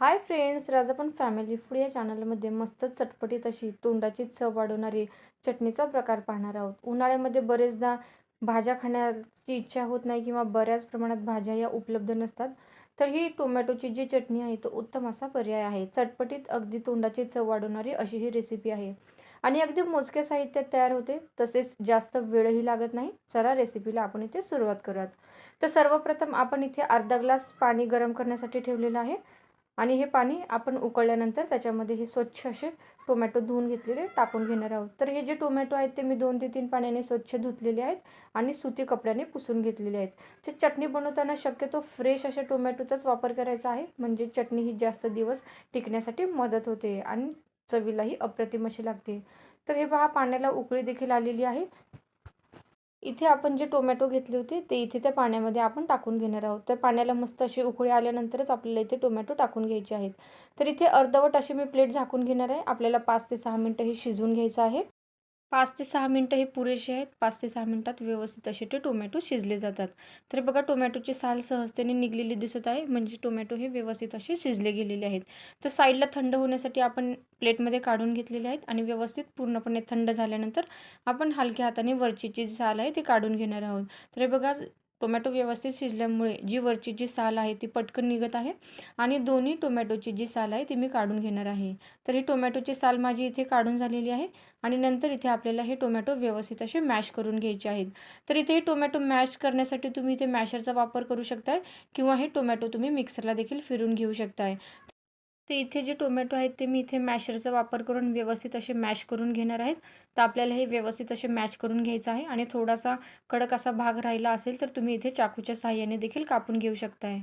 Hi friends Rajpan family food या चॅनलमध्ये मस्त चटपटीत अशी तोंडाची चव वाढवणारी चटणीचा प्रकार पाहणार आहोत. उन्हाळ्यामध्ये बरेचदा भाज्या खाण्याची इच्छा होत नाही किंवा बऱ्याच प्रमाणात भाज्या या उपलब्ध नसतात. तर ही टोमॅटोची जी चटणी आहे तो उत्तम असा पर्याय आहे. चटपटीत अगदी तोंडाची चव वाढवणारी अशी ही रेसिपी आहे. आणि अगदी मोजक्या साहित्यात तयार होते तसेच जास्त वेळही लागत नाही. चला रेसिपीला आपण इथे सुरुवात करूयात. तर सर्वप्रथम आपण इथे अर्धा ग्लास पाणी गरम करण्यासाठी ठेवलेलं आहे. आणि हे पाणी आपण उकळल्यानंतर त्याच्यामध्ये हे स्वच्छ असे टोमॅटो धुवून घेतलेले टाकून घेणार आहोत. तर हे जे टोमॅटो आहेत ते मी दोन ते तीन पाण्याने स्वच्छ धुतलेले आहेत आणि सुती कपड्याने पुसून घेतलेले आहेत. ते चटणी बनवताना शक्यतो फ्रेश अशा टोमॅटोचाच वापर करायचा आहे. म्हणजे चटणी ही जास्त दिवस टिकण्यासाठी मदत होते आणि चवीलाही अप्रतिम अशी लागते. तर हे पहा पाण्याला उकळी देखील आलेली आहे. इथे आपण जे टोमॅटो घेतले होते ते इथे त्या पाण्यामध्ये आपण टाकून घेणार आहोत. तर पाण्याला मस्त अशी उकळी आल्यानंतरच आपल्याला इथे टोमॅटो टाकून घ्यायचे आहेत. तर इथे अर्धवट अशी मी प्लेट झाकून घेणार आहे. आपल्याला पाच ते सहा मिनटं हे शिजवून घ्यायचं आहे. पाच ते सहा मिनटं हे पुरेसे आहेत. पाच ते सहा मिनटात व्यवस्थित असे ते टोमॅटो शिजले जातात. तर बघा टोमॅटोची साल सहजतेने निघलेली दिसत आहे. म्हणजे टोमॅटो हे व्यवस्थित असे शिजले गेलेले आहेत. तर साईडला थंड होण्यासाठी आपण प्लेटमध्ये काढून घेतलेले आहेत आणि व्यवस्थित पूर्णपणे थंड झाल्यानंतर आपण हलक्या हाताने वरची जी साल आहे ती काढून घेणार आहोत. तर हे बघा टोमॅटो व्यवस्थित शिजल्यामुळे जी वरची जी साल आहे ती पटकन निघत आहे. आणि दोन्ही टोमॅटोची जी साल आहे ती मी काढून घेणार आहे. तर ही टोमॅटोची साल माझी इथे काढून झालेली आहे. आणि नंतर इथे आपल्याला हे टोमॅटो व्यवस्थित असे मॅश करून घ्यायचे आहेत. तर इथे हे टोमॅटो मॅश करण्यासाठी तुम्ही इथे मॅशरचा वापर करू शकताय. किंवा हे टोमॅटो तुम्ही मिक्सरला देखील फिरून घेऊ शकताय. तर इथे जे टोमॅटो आहेत ते मी इथे मॅशरचा वापर करून व्यवस्थित असे मॅश करून घेणार आहेत. तर आपल्याला हे व्यवस्थित असे मॅश करून घ्यायचं आहे आणि थोडासा कडक असा भाग राहिला असेल तर तुम्ही इथे चाकूच्या सहाय्याने देखील कापून घेऊ शकताय.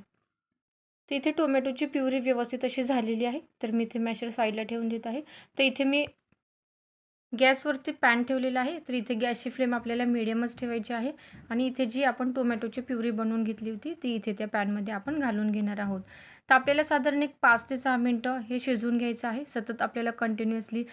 तर इथे टोमॅटोची प्युरी व्यवस्थित अशी झालेली आहे. तर मी इथे मॅशर साईडला ठेवून देत आहे. तर इथे मी गॅसवरती पॅन ठेवलेला आहे. तर इथे गॅसची फ्लेम आपल्याला मिडियमच ठेवायची आहे. आणि इथे जी आपण टोमॅटोची प्युरी बनवून घेतली होती ती इथे त्या पॅनमध्ये आपण घालून घेणार आहोत. तर आपल्याला साधारण एक पाच ते सहा मिनटं हे शिजवून घ्यायचं आहे. सतत आपल्याला कंटिन्युअसली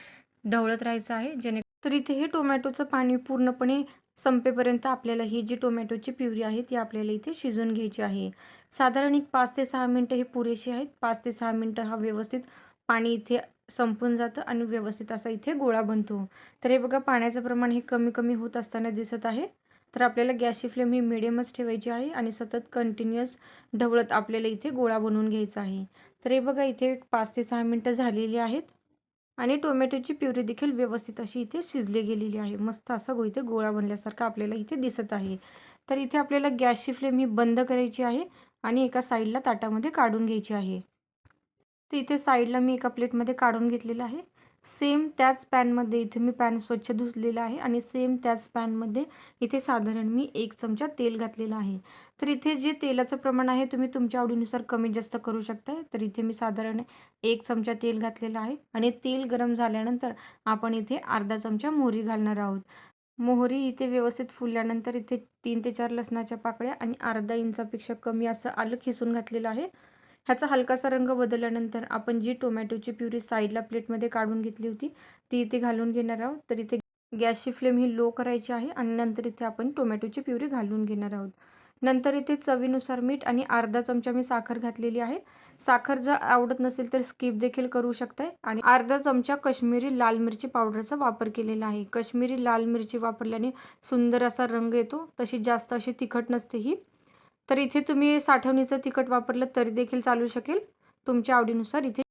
ढवळत राहायचं आहे. जेणे तर इथे हे टोमॅटोचं पाणी पूर्णपणे संपेपर्यंत आपल्याला ही जी टोमॅटोची प्युरी आहे ती आपल्याला इथे शिजवून घ्यायची आहे. साधारण एक पाच ते सहा मिनटं हे पुरेशी आहेत. पाच ते सहा मिनटं हा व्यवस्थित पाणी इथे संपून जातं आणि व्यवस्थित असा इथे गोळा बनतो. तर हे बघा पाण्याचं प्रमाण हे कमी कमी होत असताना दिसत आहे. तर आपल्याला गॅसची फ्लेम ही मिडियमच ठेवायची आहे आणि सतत कंटिन्युअस ढवळत आपल्याला इथे गोळा बनवून घ्यायचा आहे. तर हे बघा इथे पाच ते सहा मिनटं झालेली आहेत आणि टोमॅटोची प्युरी देखील व्यवस्थित अशी इथे शिजली गेलेली आहे. मस्त असा गो इथे गोळा बनल्यासारखा आपल्याला इथे दिसत आहे. तर इथे आपल्याला गॅसची फ्लेम ही बंद करायची आहे आणि एका साईडला ताटामध्ये काढून घ्यायची आहे. तर इथे साईडला मी एका प्लेटमध्ये काढून घेतलेलं आहे. सेम त्याच पॅनमध्ये इथे मी पॅन स्वच्छ धुसलेलं आहे आणि सेम त्याच पॅनमध्ये इथे साधारण मी एक चमचा तेल घातलेलं आहे. तर इथे जे तेलाचं प्रमाण आहे तुम्ही तुमच्या आवडीनुसार कमी जास्त करू शकता. तर इथे मी साधारण एक चमचा तेल घातलेलं आहे आणि तेल गरम झाल्यानंतर आपण इथे अर्धा चमचा मोहरी घालणार आहोत. मोहरी इथे व्यवस्थित फुलल्यानंतर इथे तीन ते चार लसणाच्या पाकळ्या आणि अर्धा इंचापेक्षा कमी असं आलं खिसून घातलेलं आहे. ह्याचा हलकासा रंग बदलल्यानंतर आपण जी टोमॅटोची प्युरी साईडला प्लेटमध्ये काढून घेतली होती ती इथे घालून घेणार आहोत. तर इथे गॅसची फ्लेम ही लो करायची आहे आणि नंतर इथे आपण टोमॅटोची प्युरी घालून घेणार आहोत. नंतर इथे चवीनुसार मीठ आणि अर्धा चमचा मी साखर घातलेली आहे. साखर जर आवडत नसेल तर स्किप देखील करू शकताय. आणि अर्धा चमचा कश्मीरी लाल मिरची पावडरचा वापर केलेला आहे. कश्मीरी लाल मिरची वापरल्याने सुंदर असा रंग येतो. तशी जास्त अशी तिखट नसते ही. तर इथे तुम्ही साठवणीचं तिखट वापरलं तरी देखील चालू शकेल. तुमच्या आवडीनुसार इथे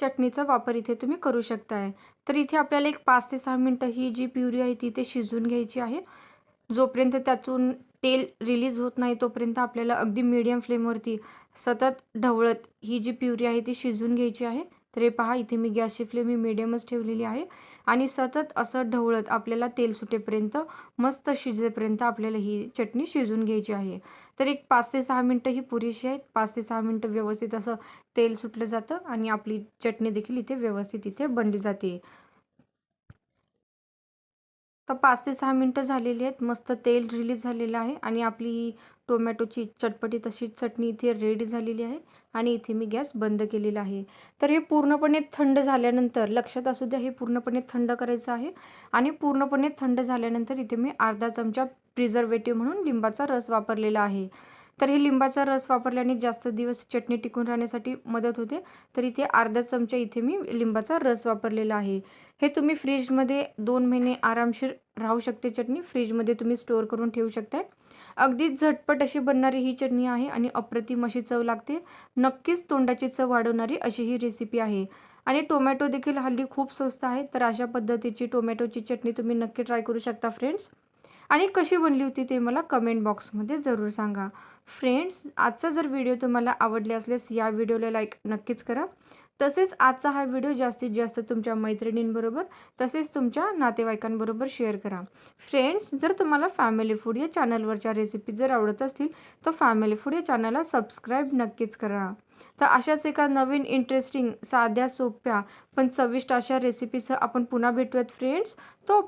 चटणीचा वापर इथे तुम्ही करू शकताय. तर इथे आपल्याला एक पाच ते सहा मिनटं ही जी प्युरी आहे ती इथे शिजवून घ्यायची आहे. जोपर्यंत त्यातून तेल रिलीज होत नाही तोपर्यंत आपल्याला अगदी मीडियम फ्लेमवरती सतत ढवळत ही जी प्युरी आहे ती शिजवून घ्यायची आहे. तर हे पहा इथे मी गॅसची फ्लेम ही मिडियमच ठेवलेली आहे. आणि सतत असं ढवळत आपल्याला तेल सुटेपर्यंत मस्त शिजेपर्यंत आपल्याला ही चटणी शिजून घ्यायची आहे. तर एक पाच ते सहा मिनटं ही पुरेशी आहेत. पाच ते सहा मिनटं व्यवस्थित असं तेल सुटलं जातं आणि आपली चटणी देखील इथे व्यवस्थित इथे बनली जाते. तर पाच ते सहा मिनटं झालेली आहेत. मस्त तेल रिलीज झालेलं आहे आणि आपली ही टोमॅटोची चटपटी तशी चटणी इथे रेडी झालेली आहे आणि इथे मी गॅस बंद केलेला आहे. तर हे पूर्णपणे थंड झाल्यानंतर लक्षात असू द्या हे पूर्णपणे थंड करायचं आहे आणि पूर्णपणे थंड झाल्यानंतर इथे मी अर्धा चमचा प्रिझर्वेटिव्ह म्हणून लिंबाचा रस वापरलेला आहे. तर हे लिंबाचा रस वापरल्याने जास्त दिवस चटणी टिकून राहण्यासाठी मदत होते. तर इथे अर्धा चमचा इथे मी लिंबाचा रस वापरलेला आहे. हे तुम्ही फ्रीजमध्ये दोन महिने आरामशीर राहू शकते चटणी. फ्रीजमध्ये तुम्ही स्टोअर करून ठेवू शकता अगदीच झटपट अशी बनणारी ही चटणी आहे आणि अप्रतिम अशी चव लागते. नक्कीच तोंडाची चव वाढवणारी अशी ही रेसिपी आहे. आणि टोमॅटो देखील हल्ली खूप स्वस्त आहे तर अशा पद्धतीची टोमॅटोची चटणी तुम्ही नक्की ट्राय करू शकता फ्रेंड्स आणि कशी बनली होती ते मला कमेंट बॉक्समध्ये जरूर सांगा. फ्रेंड्स आजचा जर व्हिडिओ तुम्हाला आवडले असल्यास या व्हिडिओला लाईक नक्कीच करा. तसेच आजचा हा व्हिडिओ जास्तीत जास्त तुमच्या मैत्रिणींबरोबर तसेच तुमच्या नातेवाईकांबरोबर शेअर करा. फ्रेंड्स जर तुम्हाला फॅमिली फूड या चॅनलवरच्या रेसिपी जर आवडत असतील तर फॅमिली फूड या चॅनलला सबस्क्राईब नक्कीच करा. तर अशाच एका नवीन इंटरेस्टिंग साध्या सोप्या पण चविष्ट अशा रेसिपीसह आपण पुन्हा भेटूयात फ्रेंड्स तो